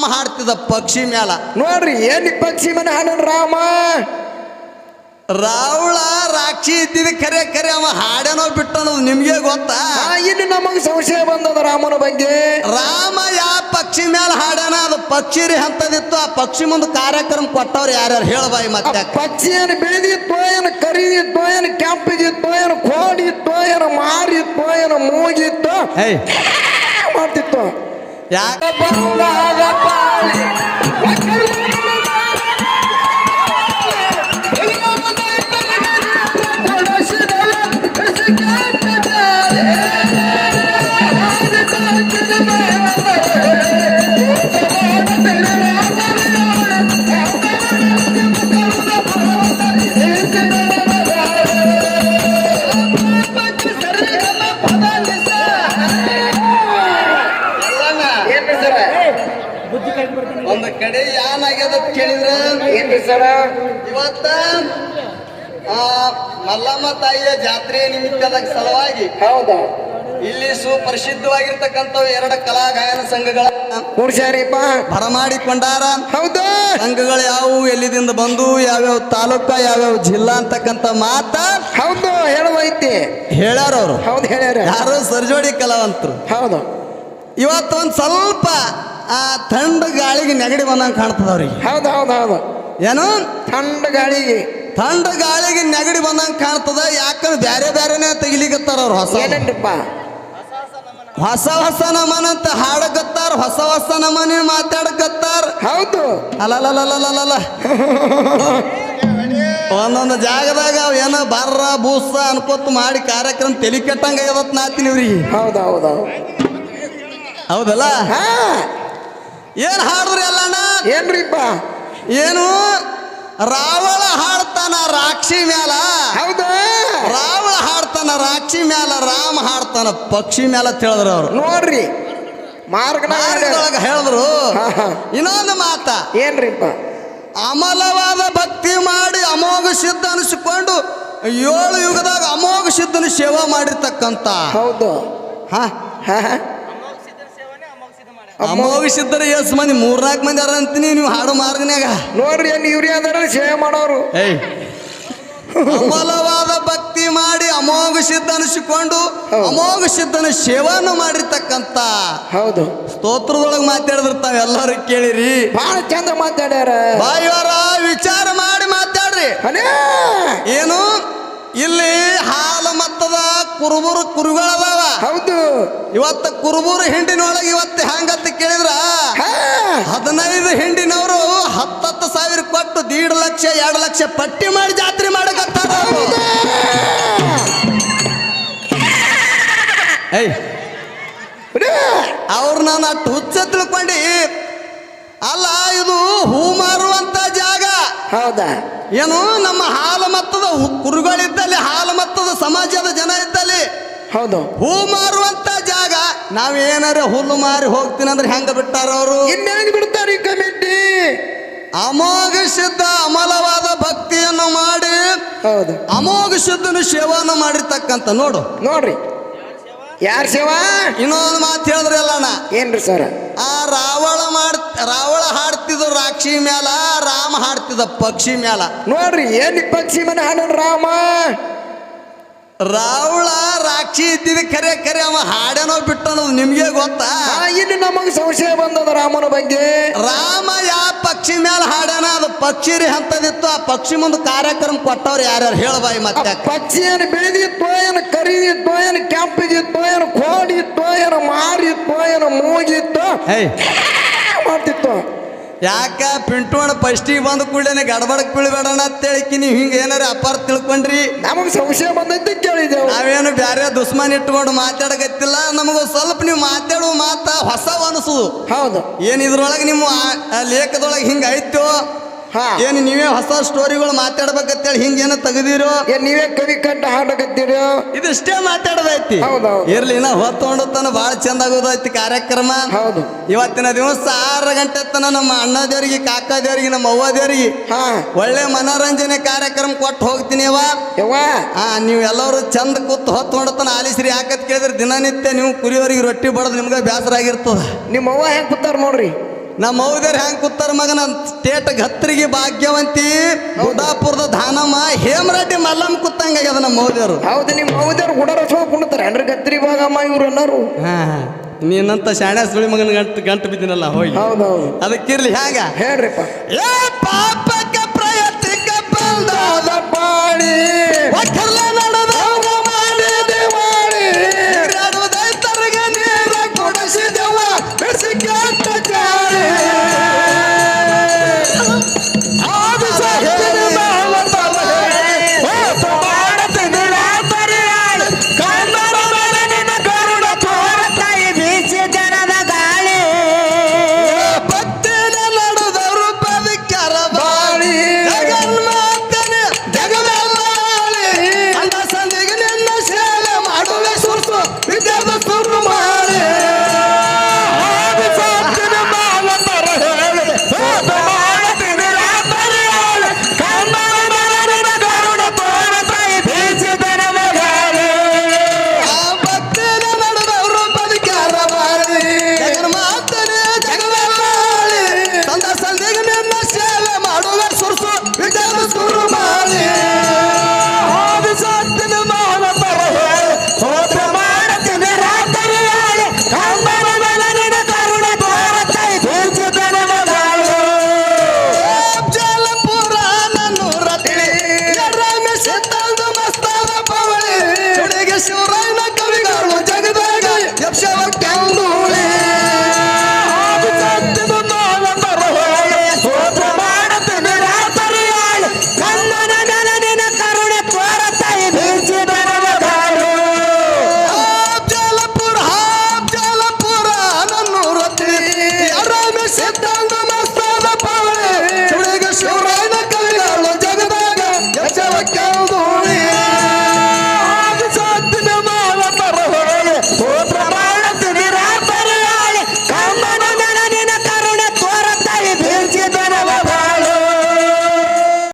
ರಾಮ ಹಾಡ್ತಿದ್ದ ಪಕ್ಷಿ ಮ್ಯಾಲ. ನೋಡ್ರಿ ಏನ್ ಪಕ್ಷಿ ಮನೆ ಹಾಡನ್ ರಾಮ? ರಾವಳ ರಾಕ್ಷಿ ಇದ್ದಿದ್ ಕರೆ ಕರೆ ಅವ ಹಾಡೇನೋ ಬಿಟ್ಟು ಅನ್ನೋದು ನಿಮ್ಗೆ ಗೊತ್ತಾ? ಇನ್ನು ನಮಗೆ ನಮಗ್ ಸಂಶಯ ಬಂದದ ರಾಮನ ಬಗ್ಗೆ. ರಾಮ ಯಾ ಪಕ್ಷಿ ಮ್ಯಾಲ ಹಾಡೇನ ಅದು ಪಕ್ಷಿ ರೀ ಅಂತದಿತ್ತು. ಆ ಪಕ್ಷಿ ಮುಂದೆ ಕಾರ್ಯಕ್ರಮ ಕೊಟ್ಟವ್ರು ಯಾರ್ಯಾರು? ಹೇಳಬಾಯಿ ಮತ್ತೆ. ಪಕ್ಷಿ ಏನು ಬೆಳೆದಿತ್ತೋ ಏನು ಕರಿದಿತ್ತೋ ಏನು ಕೆಂಪಿಗಿತ್ತೋ ಏನು ಕೋಡಿತ್ತೋ ಏನು ಮಾರಿತ್ತೋ ಏನು ಮೂಗಿತ್ತು ಮಾಡ್ತಿತ್ತು? ಯಾಕೆ? ಕೇಳಿದ್ರ ಏನ್ರಿ ಸರ? ಇವತ್ತ ಆ ಮಲ್ಲಮ್ಮ ತಾಯಿಯ ಜಾತ್ರೆ ನಿಮಿತ್ತದ ಸಲುವಾಗಿ ಹೌದಾ? ಇಲ್ಲಿ ಸುಪ್ರಸಿದ್ಧವಾಗಿರ್ತಕ್ಕಂಥ ಎರಡು ಕಲಾ ಗಾಯನ ಸಂಘಗಳ ಕೂಡ್ಸ್ಯಾರಿಪ್ಪ ಬರಮಾಡಿಕೊಂಡಾರ ಹೌದು? ಸಂಘಗಳು ಯಾವುವು ಎಲ್ಲಿದಿಂದ ಬಂದು ಯಾವ್ಯಾವ ತಾಲೂಕ ಯಾವ್ಯಾವ ಜಿಲ್ಲಾ ಅಂತಕ್ಕಂಥ ಮಾತ ಹೌದು ಹೇಳುವೈತಿ. ಹೇಳ್ಯಾರ ಅವರು. ಹೌದು ಹೇಳ್ಯಾರ. ಯಾರು ಸರ್ಜೋಡಿ ಕಲಾವಂತರು. ಹೌದು. ಇವತ್ತು ಒಂದು ಸ್ವಲ್ಪ ಆ ಥಂಡ ಗಾಳಿಗೆ ನೆಗಡಿ ಬಂದಂಗೆ ಕಾಣ್ತದ ಅವ್ರಿಗೆ. ಹೌದು ಹೌದು ಹೌದು. ಏನು? ಥಂಡ ಗಾಳಿಗೆ. ಥಂಡ ಗಾಳಿಗೆ ನೆಗಡಿ ಬಂದಂಗೆ ಕಾಣ್ತದ ಯಾಕಂದ್ರೆ ಬೇರೆ ಬೇರೆನೇ ತೆಗಿಲಿಕತ್ತಾರ ಅವ್ರು ಹೊಸ ಹೊಸ. ಹೊಸ ನಮನ ಅಂತ ಹಾಡಕತ್ತಾರ ಹೊಸ ಹೊಸ ನಮನೆ ಮಾತಾಡಕತ್ತಾರ. ಹೌದು. ಅಲ್ಲಲ್ಲಲ್ಲಲ್ಲಲ್ಲ ಒಂದೊಂದು ಜಾಗದಾಗ ಅವ್ ಏನೋ ಬರ್ರ ಬೂಸ ಅನ್ಕೋತ ಮಾಡಿ ಕಾರ್ಯಕ್ರಮ ತಲೆ ಕೆಟ್ಟಂಗ ಇವತ್ತು ನಾತಿನಿ ಹೌದು ಹೌದು. ಹೌದಲ್ಲ? ಹಾ. ಏನ್ ಹಾಡಿದ್ರಿ ಅಲ್ಲಣ್ಣ ಏನ್ರಿಪ್ಪ? ಏನು? ರಾವಳ ಹಾಡ್ತಾನ ರಾಕ್ಷಿ ಮ್ಯಾಲ. ಹೌದು? ರಾವಳ ಹಾಡ್ತಾನ ರಾಕ್ಷಿ ಮ್ಯಾಲ ರಾಮ ಹಾಡ್ತಾನ ಪಕ್ಷಿ ಮ್ಯಾಲ ತಿಳಿದ್ರು ಅವ್ರು. ನೋಡ್ರಿ. ಮಾರ್ಗದೊಳಗ ಹೇಳಿದ್ರು. ಇನ್ನೊಂದು ಮಾತ. ಏನ್ರಿಪ್ಪ? ಅಮಲವಾದ ಭಕ್ತಿ ಮಾಡಿ ಅಮೋಘ ಸಿದ್ಧ ಅನಿಸಿಕೊಂಡು ಏಳು ಯುಗದಾಗ ಅಮೋಘ ಸಿದ್ಧನ ಸೇವಾ ಮಾಡಿರ್ತಕ್ಕಂತ. ಹೌದು. ಹಾ ಹಾ, ಅಮೋಘ ಸಿದ್ಧರ ಎಸ್ ಮಂದಿ ಮೂರ್ನಾಲ್ಕು ಮಂದಿ ಅರ ಅಂತೀನಿ ನೀವು ಹಾಡು ಮಾರ್ಗನ್ಯಾಗ. ನೋಡ್ರಿ ಏನ್ ಇವ್ರಿ ಅದರ ಸೇವೆ ಮಾಡೋರು. ಏಯ್. ಅಮಲವಾದ ಭಕ್ತಿ ಮಾಡಿ ಅಮೋಘ ಸಿದ್ಧ ಅನಿಸಿಕೊಂಡು ಹೌದು. ಅಮೋಘ ಸಿದ್ಧನ ಸೇವಾನು ಮಾಡಿರ್ತಕ್ಕಂತ ಹೌದು. ಸ್ತೋತ್ರದೊಳಗೆ ಮಾತಾಡಿದ್ರ ತಾವೆಲ್ಲರೂ ಕೇಳಿರಿ. ಬಹಳ ಚಂದ ಮಾತಾಡ್ಯಾರ. ಬಾಯಿಯವರ ವಿಚಾರ ಮಾಡಿ ಮಾತಾಡ್ರಿ. ಏನು? ಇಲ್ಲಿ ಹಾಲ ಮತ್ತದ ಕುರುಬುರು ಕುರುಗಳದಾವ. ಹೌದು. ಇವತ್ತು ಕುರುಬುರು ಹಿಂಡಿನೊಳಗೆ ಇವತ್ತು ಹೆಂಗಂತ ಲಕ್ಷ ಎರಡು ಲಕ್ಷ ಪಟ್ಟಿ ಮಾಡಿ ಜಾತ್ರೆ ಮಾಡಕತ್ತಾರ ಅವ್ರು. ಏಯ್. ಅವ್ರು ನಾನು ಅಷ್ಟು ಹುಚ್ಚ ತಿಳ್ಕೊಂಡು. ಅಲ್ಲ ಇದು ಹೂ ಮಾರುವಂತ ಜಾಗ. ಹೌದಾ? ಏನು ನಮ್ಮ ಹಾಲು ಮತ್ತದ ಕುರುಗಳಿದ್ದಲ್ಲಿ ಹಾಲು ಮತ್ತದ ಸಮಾಜದ ಜನ ಇದ್ದಲ್ಲಿ. ಹೌದು. ಹೂ ಮಾರುವಂತ ಜಾಗ ನಾವೇನಾರ ಹುಲ್ಲು ಮಾರಿ ಹೋಗ್ತೀನಿ ಅಂದ್ರೆ ಹೆಂಗ ಬಿಟ್ಟಾರ ಅವರು? ಇನ್ನೇನು ಬಿಡ್ತಾರೆ ಈ ಕಮಿಟಿ? ಅಮೋಘ ಸಿದ್ಧ ಅಮಲವಾದ ಭಕ್ತಿಯನ್ನು ಮಾಡಿ ಹೌದು. ಅಮೋಘ ಸಿದ್ಧನ ಸೇವಾನು ಮಾಡಿರ್ತಕ್ಕಂತ ನೋಡು. ನೋಡ್ರಿ. ಯಾರ ಸೇವಾ? ಇನ್ನೊಂದು ಮಾತು ಹೇಳಿದ್ರಿ ಅಲ್ಲಣ್ಣ ಏನ್ರಿ ಸರ್? ಆ ರಾವಳ ಮಾಡ್ ರಾವಳ ಹಾಡ್ತಿದ್ದು ರಾಕ್ಷಿ ಮ್ಯಾಲ ರಾಮ ಹಾಡ್ತಿದ್ದ ಪಕ್ಷಿ ಮ್ಯಾಲ. ನೋಡ್ರಿ ಏನ್ ಪಕ್ಷಿ ಮನೆ ಹಾಡ ರಾಮ? ರಾವಳ ರಾಕ್ಷಿ ಇದ್ದಿದ್ ಕರೆ ಕರೆ ಅವ ಹಾಡೇನೋ ಬಿಟ್ಟನೋದು ಅನ್ನೋದು ನಿಮ್ಗೆ ಗೊತ್ತಾ? ಇನ್ನು ಇಲ್ಲಿ ನಮಗ್ ಸಂಶಯ ಬಂದದ ರಾಮನ ಬಗ್ಗೆ. ರಾಮ ಯಾವ ಪಕ್ಷಿ ಮ್ಯಾಲ ಹಾಡ್ಯಾನ ಅದು ಪಕ್ಷಿ ರೀ ಅಂತದಿತ್ತು ಆ ಪಕ್ಷಿ ಮುಂದೆ ಕಾರ್ಯಕ್ರಮ ಕೊಟ್ಟವ್ರು ಯಾರ್ಯಾರು ಹೇಳಬಾಯಿ ಮತ್ತೆ ಪಕ್ಷಿ ಏನು ಬೆಳೆದಿತ್ತೋ ಏನು ಕರಿದಿತ್ತು ಏನು ಕೆಂಪಿದಿತ್ತು ಏನು ಕೋಡಿತ್ತು ಏನು ಮಾರಿತ್ತು ಏನು ಮೂಗಿತ್ತು ಮಾಡ್ತಿತ್ತು? ಯಾಕ ಪಿಂಟುವಣ ಫಸ್ಟಿಗೆ ಬಂದ ಕೂಡಲೇ ಗಡಬಡಕ್ ಬೀಳ್ಬೇಡಣ ಅಂತೇಳಿಕಿ ನೀವು ಹಿಂಗೆ ಏನಾರ ಅಪಾರ ತಿಳ್ಕೊಂಡ್ರಿ? ನಮಗೆ ಸಂಶಯ ಬಂದೈತಿ ಕೇಳಿದೆವು ನಾವೇನು ಬೇರೆ ದುಶ್ಮನ್ ಇಟ್ಕೊಂಡು ಮಾತಾಡಕತ್ತಿಲ್ಲ ನಮಗ ಸ್ವಲ್ಪ ನೀವು ಮಾತಾಡುವ ಮಾತಾ ಹೊಸ ಅನಿಸುದು. ಹೌದು. ಏನ್ ಇದ್ರೊಳಗೆ ನಿಮ್ಮ ಲೇಖದೊಳಗೆ ಹಿಂಗೆ ಐತೋ? ಹಾ. ಏನು ನೀವೇ ಹೊಸ ಸ್ಟೋರಿಗಳು ಮಾತಾಡ್ಬೇಕಂತೇಳಿ ಹಿಂಗೇನ ತೆಗೆದಿರೋ? ಏನ್ ನೀವೇ ಕವಿ ಕಂಡ ಹಾಡಕತ್ತೀರೋ? ಇದಿಷ್ಟೇ ಮಾತಾಡೋದೈತಿ. ಹೌದೌದು. ಇರ್ಲಿ ನಾ ಹೊತ್ತೊಂಡು ತನ ಭಾಳ ಚಂದ ಆಗೋದೈತಿ ಕಾರ್ಯಕ್ರಮ. ಹೌದು. ಇವತ್ತಿನ ದಿವಸ ಆರು ಗಂಟೆ ತನ ನಮ್ಮ ಅಣ್ಣ ದೇವರಿಗೆ ಕಾಕ ದೇವರಿಗೆ ನಮ್ಮ ಅವ್ವ ದೇವರಿಗೆ ಹಾ. ಒಳ್ಳೆ ಮನೋರಂಜನೆ ಕಾರ್ಯಕ್ರಮ ಕೊಟ್ಟು ಹೋಗ್ತೀನಿ ಯವ್ವ. ಆ ನೀವು ಎಲ್ಲರೂ ಚಂದ ಕೂತ್ ಹೊತ್ತು ತನ ಆಲಿಸ್ರಿ. ಯಾಕಂತ ಕೇಳಿದ್ರೆ ದಿನನಿತ್ಯ ನೀವು ಕುರಿಯವರಿಗೆ ರೊಟ್ಟಿ ಬಡದು ನಿಮ್ಗೆ ಬೇಸರ ಆಗಿರ್ತದ. ನಿಮ್ಮ ಅವ್ವ ಹೆಂಗ್ ಕೂತಾರ ನೋಡ್ರಿ? ನಮ್ಮ ಮೌದ್ಯರು ಹೆಂಗ್ ಕೂತಾರ ಮಗನ? ಸ್ಟೇಟ್ ಗತ್ರಿಗೆ ಭಾಗ್ಯವಂತಿ ಉದಾಪುರದ ಧಾನಮ್ಮ ಹೇಮರೆಡ್ಡಿ ಮಲ್ಲಮ್ಮ ಕೂತಂಗ ಆಗ್ಯದ ನಮ್ಮ ಮೌದ್ಯರು ಹೌದು ನಿಮ್ಮ ಮೌದ್ಯರು ಗುಡರ ಕುಂಡ್ತಾರೆ. ಅಂದ್ರೆ ಗತ್ರಿ ಭಾಗಮ್ಮ ಇವ್ರು ಅನ್ನೋರು ಹಾ ನೀನಂತ ಶಾಣೆ ಸುಳಿ ಮಗನ ಗಂಟು ಗಂಟು ಬಿದ್ದೀನಲ್ಲ ಹೋಗಿ. ಹೌದೌದು ಅದಕ್ಕಿರ್ಲಿ ಹ್ಯಾಂಗ? ಹೇಳ್ರಿಪ್ಪ. ಏ ಪಾಪಕ್ಕೆ ಪ್ರಯತ್ನ ಬಂದಾದ ಪಾಡಿ な